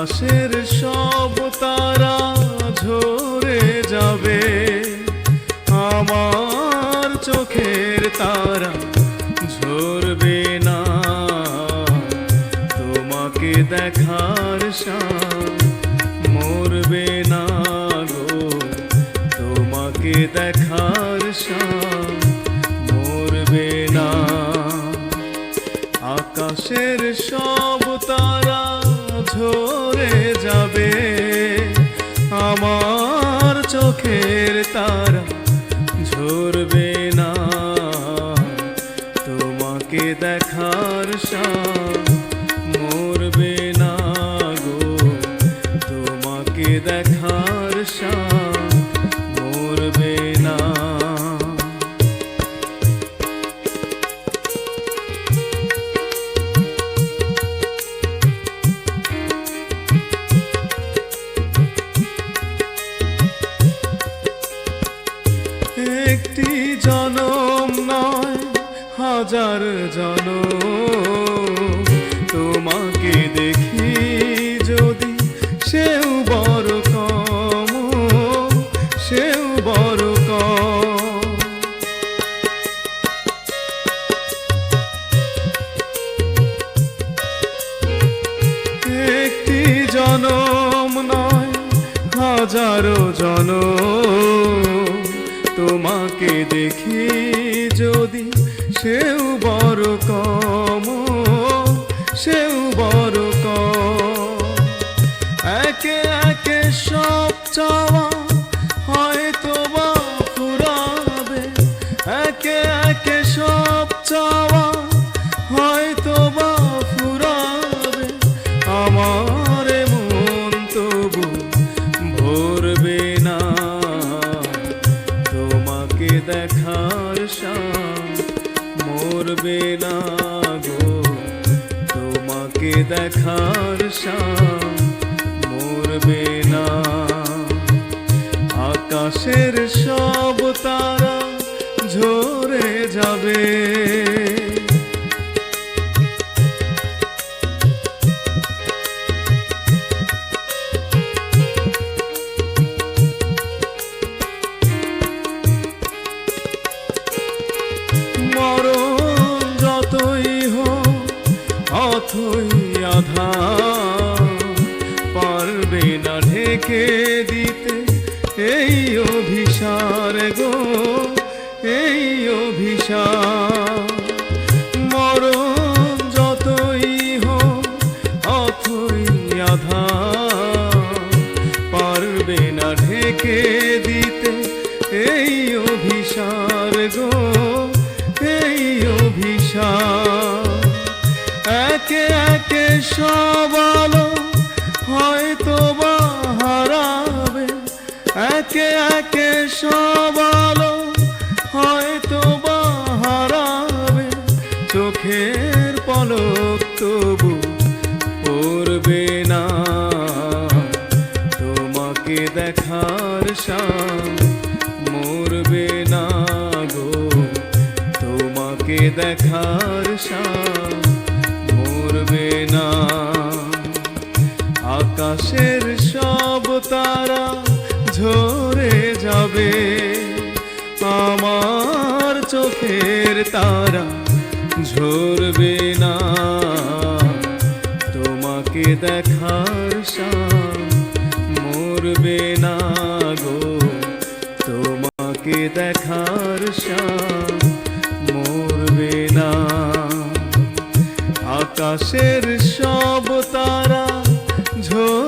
আকাশের সব তারা ঝরে যাবে। আমার চোখের তারা ঝরবে না। তোমাকে দেখার শান মরবে না গো। তোমাকে দেখার শান মরবে না। আকাশের সব তারা ঝরে যাবে। আমার চোখের তারা ঝরবে না। তোমাকে দেখার শান জনম নয়, হাজার জনম। তোমাকে দেখি যদি সেও বড় কম, সেও বড় একটি জনম নয়, হাজারো জনম। তোমাকে দেখি যদি সেও বড় কম, সেও বড় কম। একে একে সব চাওয়া হয়তো বা ফুরাবে। একে একে সব চাওয়া হয়তো বা ফুরাবে। আমার দেখার শাম মরবে না গো। তোমাকে দেখার শাম মরবে না। আকাশের সব তারা ঝরে যাবে। অথই আধা পারবে না ঢেকে দিতে এই অভিসার গো, এই অভিসার মরণ যতই হোক, অথই আধা পারবে না ঢেকে দিতে এই অভিসার গো, এই অভিসার একে একে সব আলো হয়তো বা হারাবে। একে একে সব হয়তো বা হারাবে। চোখের পলক তবু পড়বে না। তোমাকে দেখার শান মরবে না গো। তোমাকে দেখার শান মরবে না। আকাশের সব তারা ঝরে যাবে। আমার চোখের তারা ঝরবে না। তোমাকে দেখার শান মরবে না গো। তোমাকে দেখার শান মরবে না। আকাশের সব তারা ঝোল